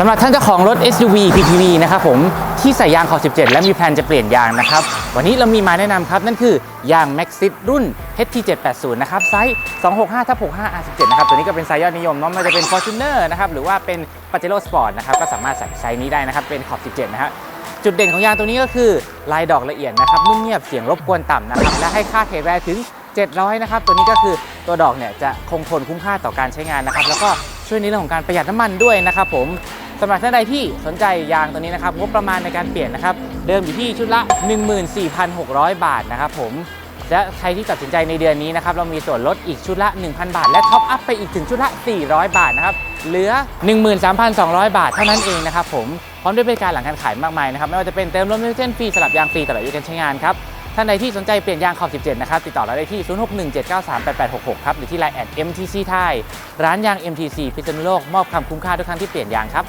สำหรับท่านเจ้าของรถ SUV PPV นะครับผมที่ใส่ยางขอบ 17 และมีแผนจะเปลี่ยนยางนะครับ วันนี้เรามีมาแนะนำครับ นั่นคือยาง Maxit รุ่น HT780 นะครับ ไซส์ 265ทับ65 R17 นะครับ ตัวนี้ก็เป็นไซส์ยอดนิยมเนาะมันจะเป็น Fortuner นะครับ หรือว่าเป็น Pajero Sport นะครับ ก็สามารถใส่ไซส์นี้ได้นะครับ เป็นขอบ 17 นะฮะจุดเด่นของยางตัวนี้ก็คือลายดอกละเอียดนะครับนุ่มเงียบเสียงรบกวนต่ำนะครับและให้ค่าเทแรถึง 700 นะครับ ตัวนี้ก็คือตัวดอกเนี่ยจะคงทนคุ้มค่าต่อการใช้งานนะครับแล้วก็ช่วยในเรื่องของการประหยัดน้ำมันด้วยนะครับผม สำหรับท่านใดที่สนใจยางตัวนี้นะครับงบประมาณในการเปลี่ยนนะครับ เดิมอยู่ที่ชุดละ 14,600 บาทนะครับผมและใครที่ตัดสินใจในเดือนนี้นะครับเรามีส่วนลดอีกชุดละ 1,000 บาท และท็อปอัพไปอีกถึงชุดละ 400 บาทนะครับเหลือ 13,200 บาทเท่านั้นเองนะครับผมพร้อมด้วยบริการหลังการขายมากมายนะครับไม่ว่าจะเป็นเติมรถมิเตนฟรีสลับยางฟรีตลอดอายุการใช้งานครับท่านใดที่สนใจเปลี่ยนยางขอบ 17 นะครับ ติดต่อเราได้ที่ 0617938866 ครับ หรือที่ Line แอด MTC ไทยร้านยาง MTC พิษณุโลก มอบคำคุ้มค่าทุกครั้งที่เปลี่ยนยางครับ